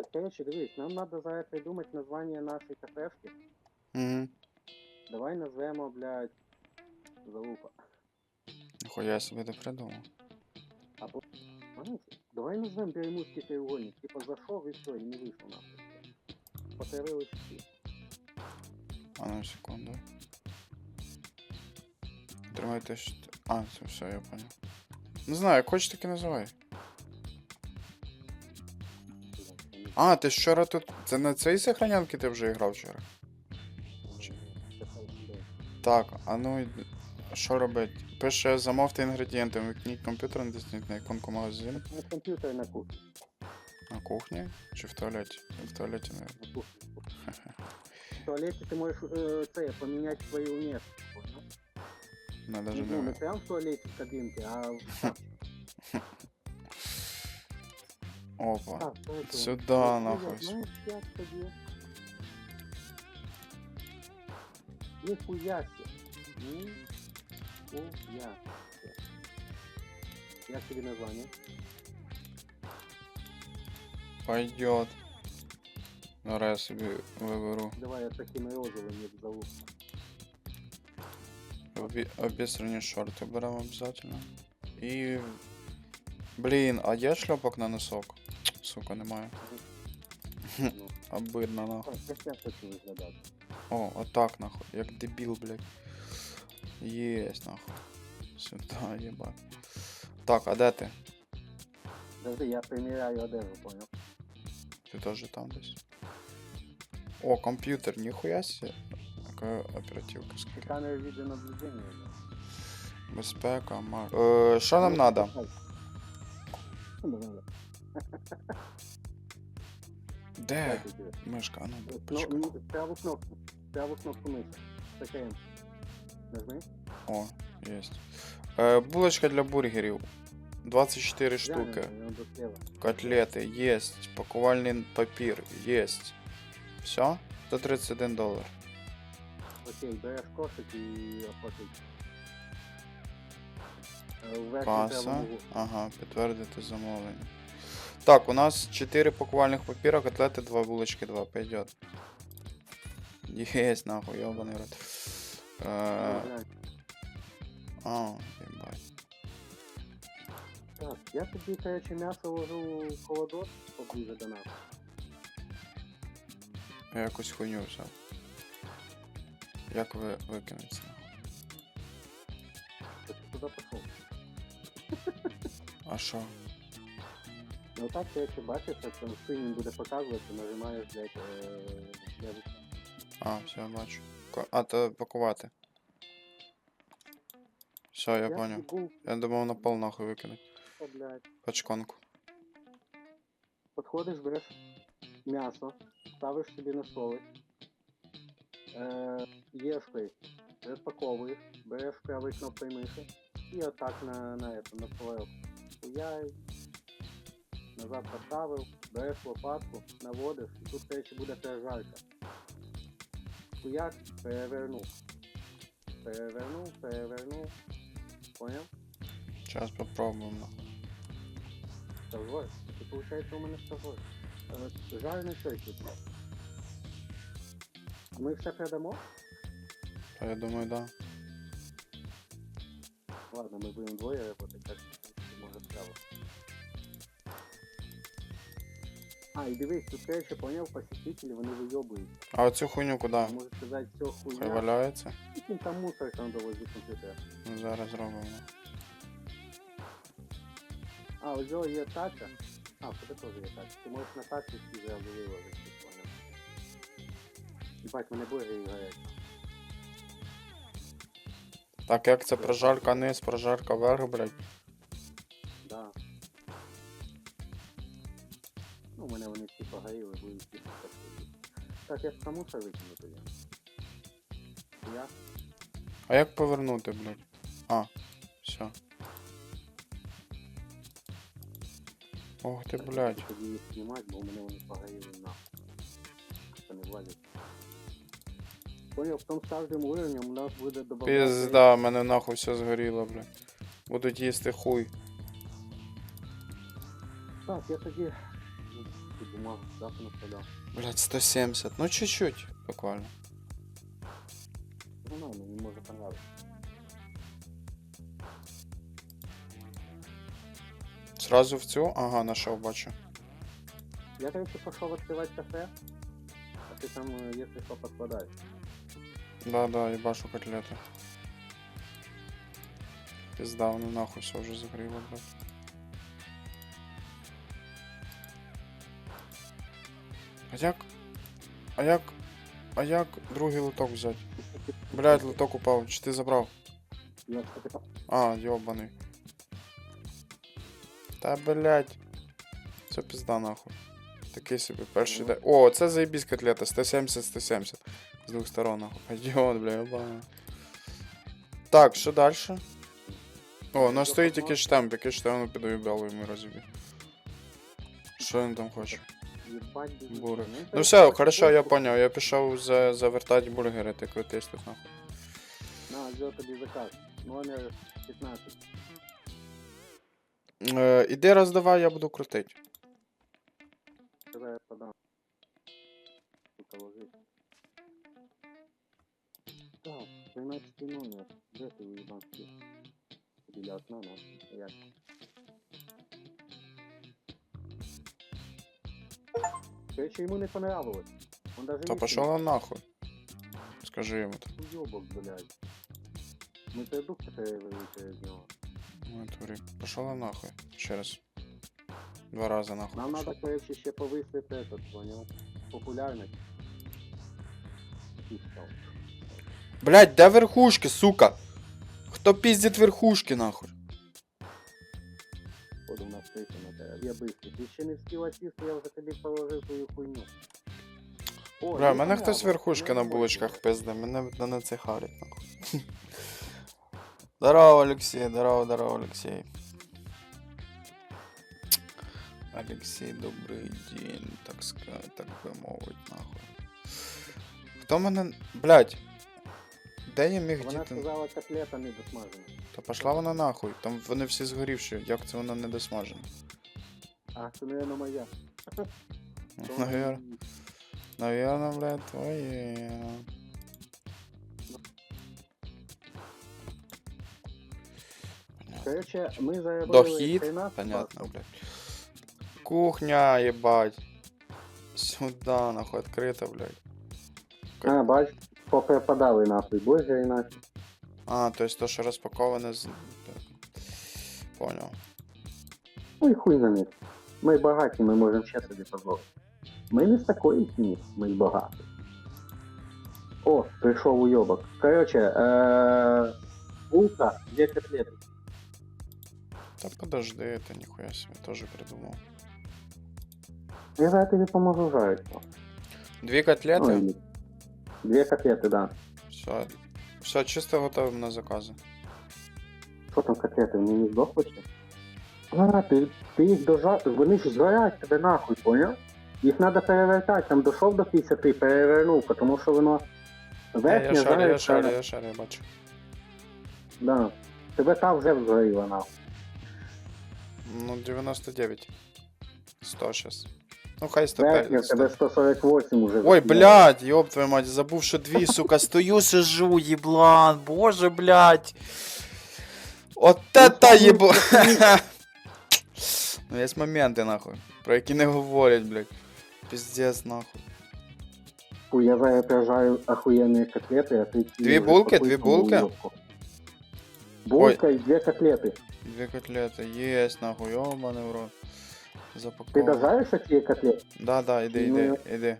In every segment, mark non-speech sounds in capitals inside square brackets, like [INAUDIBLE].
Так, короче, дивись, нам надо зараз придумати названня нашої кафешки. Угу. Давай назвемо, блядь, залупа. Ніхуя собі ти придумав. Або. Знаєш, давай назвемо Бермудський треугольник. Типа зайшов і все, і не вийшов нахуй. Потерили всі. А ну секунду. Тримайте що. А, це все, я понял. Не знаю, як хочеш, так і називай. А, ти вчора тут. Це на цій сохранянки ти вже грав вчора? Так, а ну що робить? Пише замовте інгредієнти, вмикніть комп'ютер, натисніть на іконку магазину. На комп'ютер на кухні. На кухні чи в туалеті? В туалеті, наверное. На кухні. В туалеті ти можеш е, це, поміняти свою місце. понял? Не даже Ну, не прям в туалеті в кабінці, а в. [LAUGHS] Опа. Так, поэтому. Сюда, Ну, нахуй. я, Знаешь, я тобі. Ніхуя себе. Ніхуя себе. Як тобі названня? Пойдет. Зараз я собі виберу. Давай я такими розовими зову. Обі... Обісрані шорти беремо обов'язково. Блін, а є шльопок на носок? Сука, немає. Ну, Обидно нахуй. О, отак нахуй. Як дебіл, блядь. Єсть нахуй. Сюда, єбать. Так, а де ти? Подожди, я приміряю одежу, понял? Ти теж там десь? О, комп'ютер, ніхуя себе. Яка оперативка скільки? Камера відеонаблюдення. Безпека, мар. Е, що нам надо? Де? Мишка, а ну, почекай. Ну, праву кнопку. Праву кнопку миші. ТКМ. Нажми. О, есть. Е, булочка для бургерів. 24 штуки. Котлети есть. Пакувальний папір есть. Все? 131 долар. Окей, береш кошик і оплатить. Углу. Ага, підтвердити замовлення. Так, у нас 4 пакувальних папіра, котлети, 2 булочки, 2. Пойдет. Есть, нахуй, ёбаный рот. Е, а, ебать. Так, я тобі, короче, м'ясо ложу в холодок поближе до нас. Я якусь хуйню взяв. Як ви викинеться? Ти туди пішов? А що? Ну так, короче, бачиш, що там синім буде показувати, нажимаєш, блядь, е, леву. А, все, бачу. Ко- А, то пакувати. Все, я понял. їбу, Я думав на пол нахуй викинуть. блядь. Пачконку. Подходиш, береш м'ясо, ставиш собі на столик, е, єшкою, розпаковуєш, береш правою кнопкою миші і отак на, на, это, на столик. Хуяй, назад поставив, береш лопатку, наводиш, і тут, короче, буде пережарка. Хуяк, перевернув. Перевернув, перевернув. Поняв? Зараз попробуємо. нахуй. Стажер. Це получается у мене стажер. Е, Жарений шейкер. Ми все передамо? Та я думаю, да. Ладно, ми будемо двоє работать, так що може справа. А, і дивись, тут короче, поняв, посетителі, вони вийобують. А оцю хуйню куди? Можу сказати, все Хай хуйня. валяється. Яким там мусор там довозить комп'ютер. Ну, зараз зробимо. А, ось його є тача. А, в тебе теж є тача. Ти можеш на тачі всі зразу поняв. Їбать, мене бургери горять. Так, як це прожарка низ, прожарка вверх, блядь. Да. Ну, у мене вони всі погоріли, будуть всі покатили. Так, я саму ще викину тоді. Я? А як повернути, блядь? А, все. Ох ти, блядь. Тоді їх знімати, бо у мене вони погоріли нахуй. Це не влазить. Понял, потім з кожним уровнем у нас буде добавляти... Пізда, в мене нахуй все згоріло, блядь. Будуть їсти хуй. Так, я тоді... ну, Ума, завтра наставляв. Блять, 170. Ну чуть-чуть, буквально. Ну, ну, мені може понравиться. Сразу в цю? Ага, нашов, бачу. Я, короче, пошел открывать кафе, а ты там, э, если что, подкладай. Да, да, ебашу котлети. Пизда, ну нахуй все вже загріло, блядь. А як? А як? А як другий лоток взяти? Блядь, лоток упав, чи ти забрав? А, йобаний. Та блядь. Це пізда нахуй. Такий собі перший день. О, це заєбісь котлета, 170-170. З двох сторон. Пойдет, [LAUGHS] бля, йобаний. Так, що далі? О, ну стоїть якийсь штамп, якийсь штамп, ну піду їбало йому розіб'ю. Що він там хоче? Бургер. Ну все, хорошо, я понял. Я пішов за, завертати бургери, ти крутись тут нахуй. На, сделай тобі заказ. Номер 15. Е, іди роздавай, я буду крутить. Когда я подам. Сука, ложись. Так, 13 номер. Где ты уебанский? Біля окна, нахуй. Як? Короче, ему не понравилось. Он даже Та не пошла нахуй. Скажи йому так. Уёбок, блядь. Мы тебе дух перевели через него. Ну, турі. Пошла нахуй. Ще раз. Два рази нахуй. Нам пішов. надо, короче, ще повысить этот, понял? Популярность. И всё. Блять, де верхушки, сука? Хто піздить верхушки, нахуй? Походу у нас крыша на тебе. Я быстрый. Ти ще не встиг сісти, я вже тобі положив твою хуйню. О, Бля, ну, мене хтось понравилось, верхушки на ну, булочках пизде, мене на не це харить, нахуй. Здорово, Олексій, здорово, здорово, Олексій. Олексій, добрий день, так сказати, так би мовить, нахуй. Хто мене. Блять. Де я міг Вона діти? сказала котлета недосмажена. Та пошла вона нахуй, там вони всі згорівші, як це вона не досмажена? А, це, наверное, моя. Навер... Наверно, блядь, твоє. Короче, ми заробили Дохід, 13 понятно, блядь. Кухня, ебать. Сюда, нахуй, открыто, блядь. А, бач, поприпадали нахуй, боже, іначе. А, то есть то, що розпаковане з... Понял. Ну і хуй на них. Ми багаті, ми можемо ще собі дозволити. Ми не з такої сім'ї, ми багаті. О, прийшов уйобок. Короче, е- булка, дві котлети. Та подожди, это ніхуя себе, тоже придумал. Я зараз тобі поможу жарити. Дві котлети? Ой, Дві котлети, да. Все. Все, чисто готовим на закази. Що там котлети, вони не здохли ще? А, ти, ти їх дожав, вони ж згорять тебе нахуй, поняв? Їх треба перевертати, там дійшов до 50, перевернув, тому що воно Я, верхнє я шарю, я шарю, я шарю, я бачу. Да. Тебе та вже згоріла нахуй. Ну, 99. 100 щас. Ну, хай Верхня, 105. тебе 148 уже. Ой, закинуло. блядь, ёб твою мать, забув, що дві, сука, стою, сижу, еблан, боже, блядь. Вот это ебо... [LAUGHS] Ну, є моменти, нахуй, про які не говорять, блядь. Пиздец, нахуй. Фу, я зараз прижаю охуєнні котлети, а ти... Дві вже булки, пакуй дві свою булки? уйобку. Булка і дві котлети. Дві котлети, єсть, нахуй, ёбаний в рот. Ти дожаєш ці котлети? Да, да, іди, Ну, іди, іди.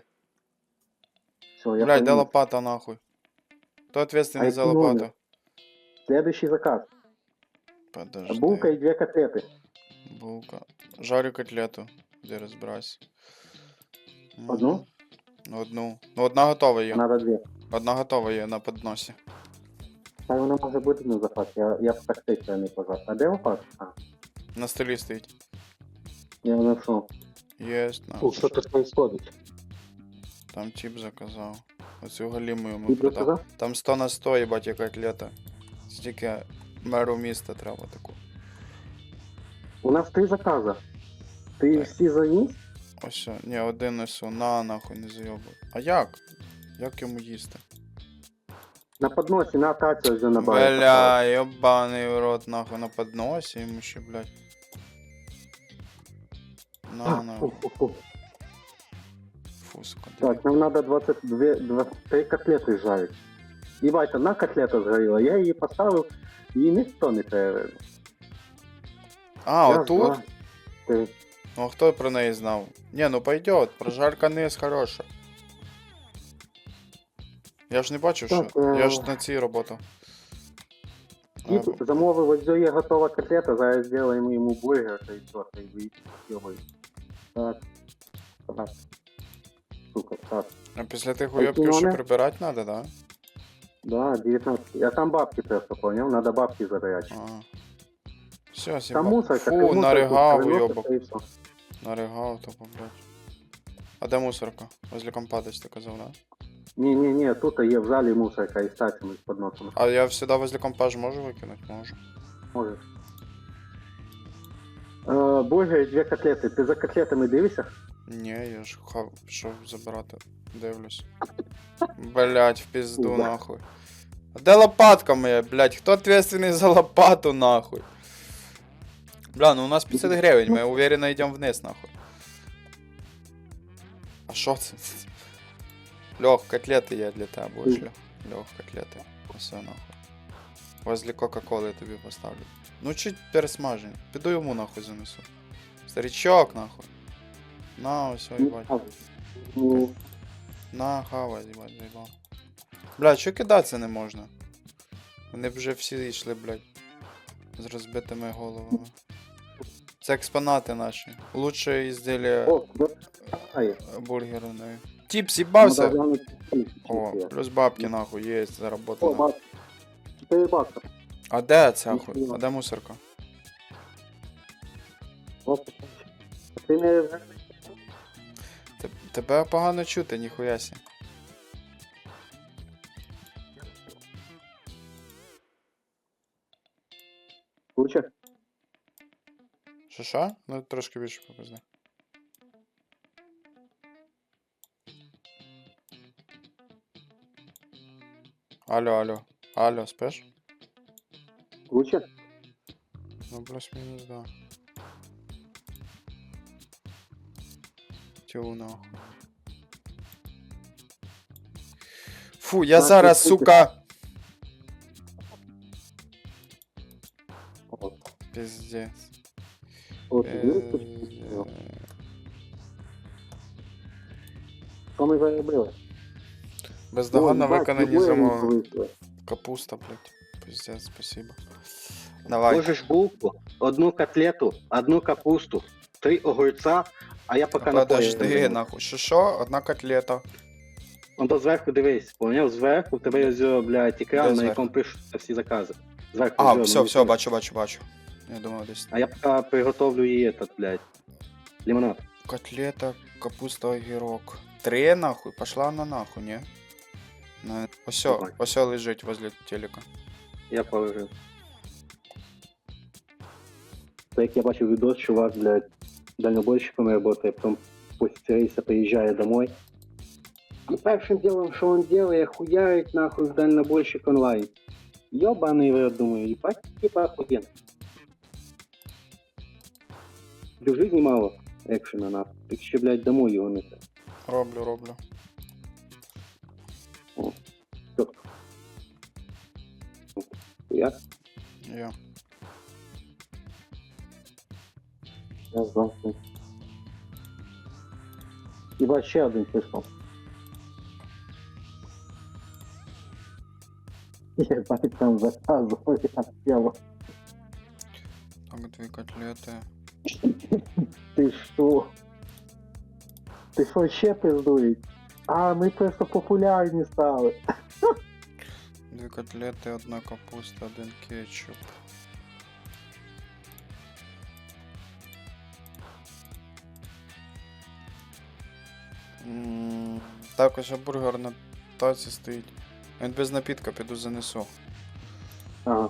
Все, я Блядь, де лопата, нахуй. Хто ответственный А за лопату? номер? Следующий заказ. Подожди. Булка і дві котлети. Булка. Жарю котлету. Де розбирайся. Одну? Ну, Одну. Ну, одна готова є. Надо дві. Одна готова є на подносі. Та вона може бути на запас, я, я б так не пожав. А де лопата? А, На столі стоїть. Я знайшов. Єсть, Фу, нахуй. що тут происходить? Там тип заказав. Оцю галіму йому Ти продав. заказав? Там 100 на 100, їбать, яка котлета. Стільки меру міста треба таку. У нас три закази. Ти Так. всі заніс? Ось, о, ні, один несу, на нахуй не зайобуй. А як? Як йому їсти? На подносі, на таці ось на барі. Бля, ебаний в рот, нахуй, на подносі йому ще, блядь. На, А, на, фу, фу, фу. фу, сука. диви. Так, нам надо 22, 23 котлети жарити. Єбать, одна котлета згоріла, я її поставив, її ніхто не перевірив. А, Раз, отут? два, три. Ну, а хто про неї знав? Не, ну пойдет, прожарка низ хороша. Я ж не бачив, що. Так, е, Я ж на цій роботу. Тіп замовив, ось є готова котлета, зараз зробимо йому бургер, та й все, та й вийдемо. Так. Так. Сука, так. А після тих А уйобків ще прибирати треба, да? Да, 19. Я там бабки просто понял, надо бабки забирать. Ага. Все, Там сіба. мусорка, Фу, ти мусорку наригав уйобок. Наригав, тупо, блядь. А де мусорка? Возле компа десь ти казав, да? Ні-ні-ні, тут є в залі мусорка і статями з подносом. А я всегда возле компа ж можу викинути? Можу. Можеш. Е, і дві котлети. Ти за котлетами дивишся? Ні, я ж хав, пішов забирати. Дивлюсь. Блять, в пизду Да. нахуй. А де лопатка моя, блять? Хто ответственний за лопату нахуй? Бля, ну у нас 50 гривень, ми уверенно йдемо вниз нахуй. А що це? Льох, котлети є для тебе, будеш Льох. Льох, котлети. Все нахуй. Возле Кока-Коли я тобі поставлю. Ну чуть пересмажені. Піду йому нахуй занесу. Старичок нахуй. На, все, їбать. Ну, На, хавай, їбать, заїбав. Бля, що кидатися не можна? Вони б вже всі йшли, блядь. З розбитими головами. Це експонати наші. Лучше ізділля О, давай. бургерної. Тіп з'їбався. Ну, О, ну, плюс бабки нахуй є, заработано. 4 бакса. А де ця Ну, хуй? ну. А де мусорка? Ти не Тебе погано чути, ніхуя сі. Лучше? Що що? Ну трошки більше попизди. Алло, алло. Алло, спиш? Лучше? Ну, плюс-мінус, да. Тю нахуй. Фу, я зараз, сука. Пиздец. Е, Що ми заробили? Бездоганно виконані вийшли. Капуста, блядь. Пиздец, спасибо. Давай. Можеш булку, одну котлету, одну капусту, три огурця, а я поки на Подожди, нахуй. Що що? Одна котлета. Он до зверху дивись, поняв? Зверху в тебе ось, о, блядь, Де екран, на зверху? якому пишуться всі закази. Зверху. А, ось, все, ну, все, бачу, бачу, бачу. Я думав десь. А я поки приготовлю її этот, блядь, лимонад. Котлета, капуста, огірок. Три нахуй? Пошла на нахуй, ні? На... Осьо, Давай. осьо лежить возле телека. Я положив. Це як я бачив відос, чувак, блядь, дальнобойщиком працює, потім після рейса приїжджає домой. І першим ділом, що він робить, хуярить нахуй в дальнобойщик онлайн. Йобаний в рот, думаю, їбать, типа охуєнно. В житті мало екшена нахуй. Так ще, блядь, домой його несе. Роблю, роблю. Чітко. Я? Я. Я завжди. Хіба ще один пішов. Єбать [LAUGHS] там заказував, я села. Так, дві котлети. [LAUGHS] Ти що? Ти що ще пиздують? А, ми просто популярні стали. [LAUGHS] Дві котлети, одна капуста, один кетчуп. Також бургер на таці стоїть. Навіть без напітка піду занесу. Ага.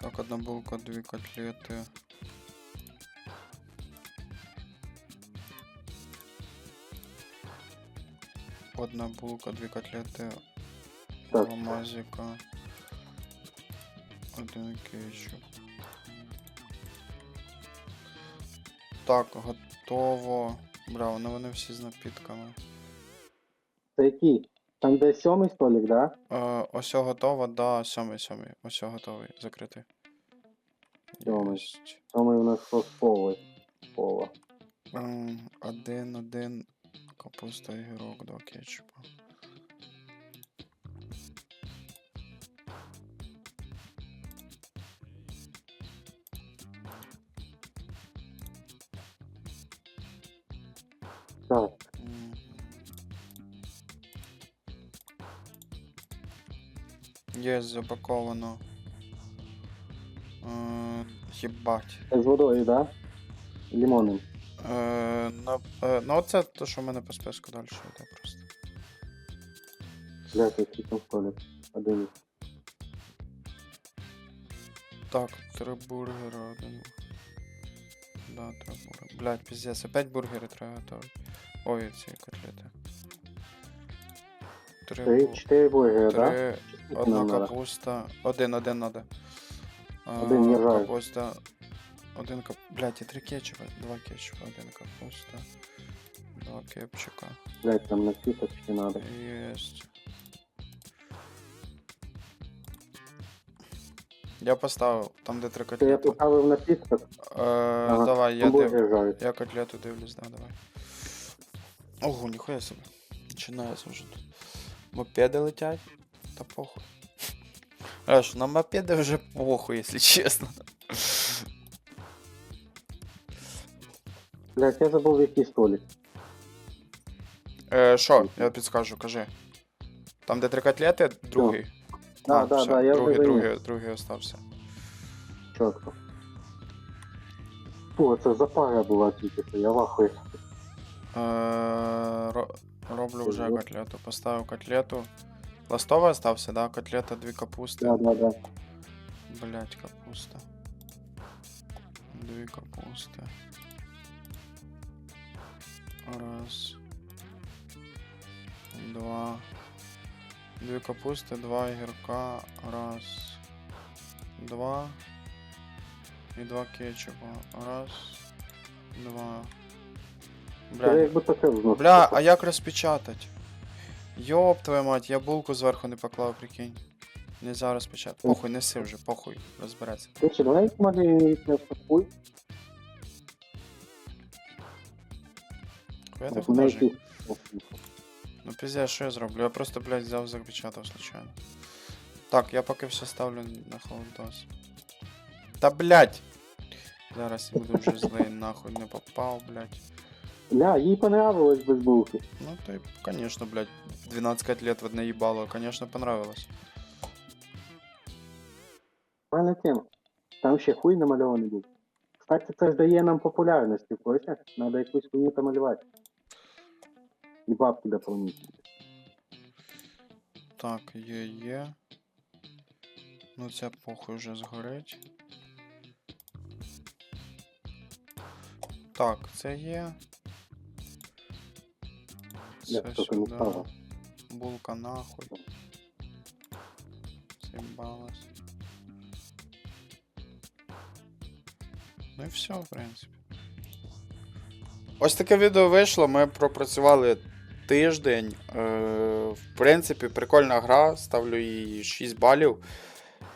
Так, одна булка, дві котлети. Одна булка, дві котлети. Алмазика один кетчуп. Так, готово. Браво, ну вони всі з напітками. Це який? Там де сьомий столик, да? Е, ось готово, да, сьомий, сьомий. Ось готовий, закритий. Сьомий. Єсть. Сьомий у нас повий. Пова. Ем, Один, один, капуста, гірок, два кетчупа. Є запаковано. Е, Єбать. З водою, да? Лимонним. Е, на, е, ну оце те, що в мене по списку далі йде просто. Блядь, який там столик. Один. Так, три бургери, один. Да, три бургери. Блять, пиздец, опять бургери треба готовить. Ой, ці котлети. Три, чотири да? три Чи скільки одна капуста. Один, один надо. Один не жаль. Капуста. Один кап... Блять, і три кетчупа. Два кетчупа, один капуста. Два кепчика. Блядь, там напиток ще надо. Есть. Я поставив, там де три Це я котлети. поставив напиток, Е, давай, я див... Я котлету дивлюсь, да, давай. Ого, ніхуя собі. Починається вже тут. Мопеди летять. Та похуй. Аж на мопеди вже похуй, якщо чесно. Блядь, я забув який столик. Е, що, я підскажу, кажи. Там, де три котлети, другий. Да, А, да, все, да, я другий, вже другий, другий остався. Чітко. Фу, це запара була тільки я вахую. Е, роблю вже Ого. котлету. Поставив котлету. Ластовий остався, да? Котлета, дві капусти. Да, да, да. Блять, капуста. Дві капусти. Раз. Два. Дві капусти, два огірка. Раз. Два. І два кетчупа. Раз. Два. Блядь. якби таке зносить. Бля, а як розпечатать? Йоп твою мать, я булку зверху не поклав, прикинь. Не зараз печатати. Похуй, неси вже, похуй, розбереться. Слушай, давай смотри, їх не спокуй. Хуя ти художник. Ну пиздец, що я зроблю? Я просто, блядь, взяв запечатав случайно. Так, я поки все ставлю на холодос. Та блядь! Зараз я буду вже злий, нахуй не попав, блядь. Бля, їй понравилось без булки. Ну то, конечно, блядь, 12 лет в одне їбало, конечно, понравилось. Правильна тема. Там ще хуй намальований був. Кстати, це ж дає нам популярності, в курсі? Надо якусь хуйню там малювати. І бабки дополнительні. Так, є, є. Ну це похуй вже згорить. Так, це є. Я Це не ставив. Булка нахуй. З'їбалась. Ну і все, в принципі. Ось таке відео вийшло. Ми пропрацювали тиждень. Е, в принципі, прикольна гра. Ставлю їй 6 балів.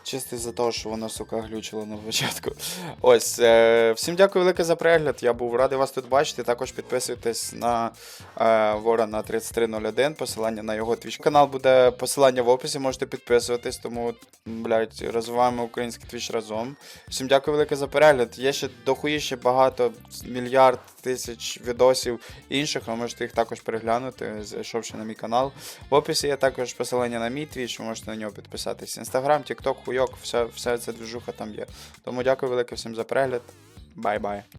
Чисто за те, що вона, сука, глючила на початку. [LAUGHS] Ось. Е, всім дякую велике за перегляд. Я був радий вас тут бачити. Також підписуйтесь на е, Ворона 3301. Посилання на його твіч канал буде посилання в описі. Можете підписуватись, тому, блядь, розвиваємо український твіч разом. Всім дякую велике за перегляд. Є ще дохуїще багато, мільярд тисяч відосів інших. Ви можете їх також переглянути, зайшовши на мій канал. В описі є також посилання на мій твіч, ви можете на нього підписатись. Інстаграм, Тікток, хуйок, все, все це движуха там є. Тому дякую велике всім за перегляд. Бай-бай.